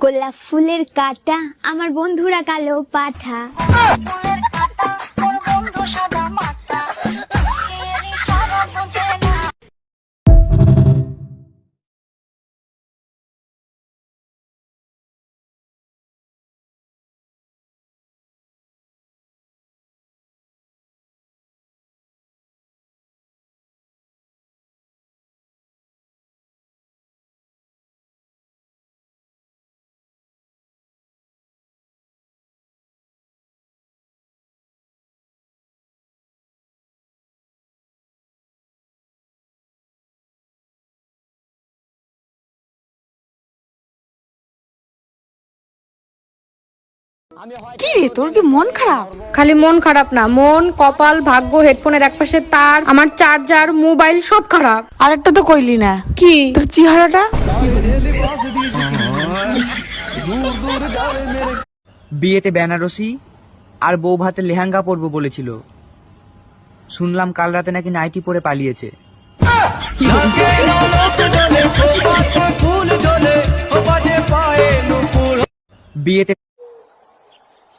গোলাপ ফুলের কাটা আমার বন্ধুরা কালো পাঠা। কি রে তোর কি মন খারাপ? খালি মন খারাপ না মন কপাল ভাগ্য হেডফোনের একপাশে তার আমার চার্জার মোবাইল সব খারাপ। আরেকটা তো কইলি না। কি? তোর চেহারাটা? বিয়েতে বেনারসি আর বউ ভাতে লেহেঙ্গা পরবো বলেছিল। শুনলাম কাল রাতে নাকি নাইটি পরে পালিয়েছে। বিয়েতে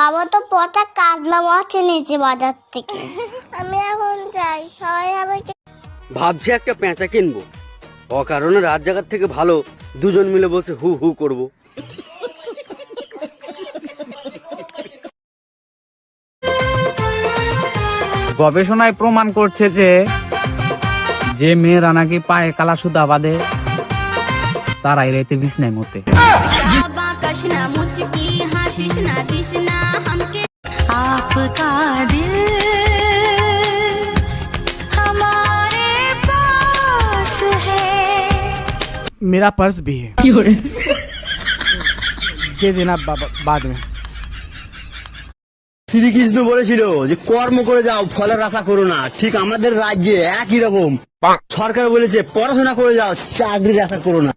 বাবা তো পচা কাজলা মাছ এনেছে বাজার থেকে। আমি এখন যাই সবাই আমাকে ভাবছি একটা পেঁচা কিনবো। অকারণে রাত জাগার থেকে ভালো দুজন মিলে বসে হু হু করব। গবেষণায় প্রমাণ করছে যে যে মেয়েরা নাকি পায়ে কালা সুতা বাঁধে তারাই রাইতে বিছনায় মতে मेरा पर्स भी है दे देना बा- बाद में শ্রীকৃষ্ণ বলেছিল যে কর্ম করে যাও ফলের আশা করো না ঠিক আমাদের রাজ্যে একই রকম সরকার বলেছে পড়াশোনা করে যাও চাকরির আশা করো না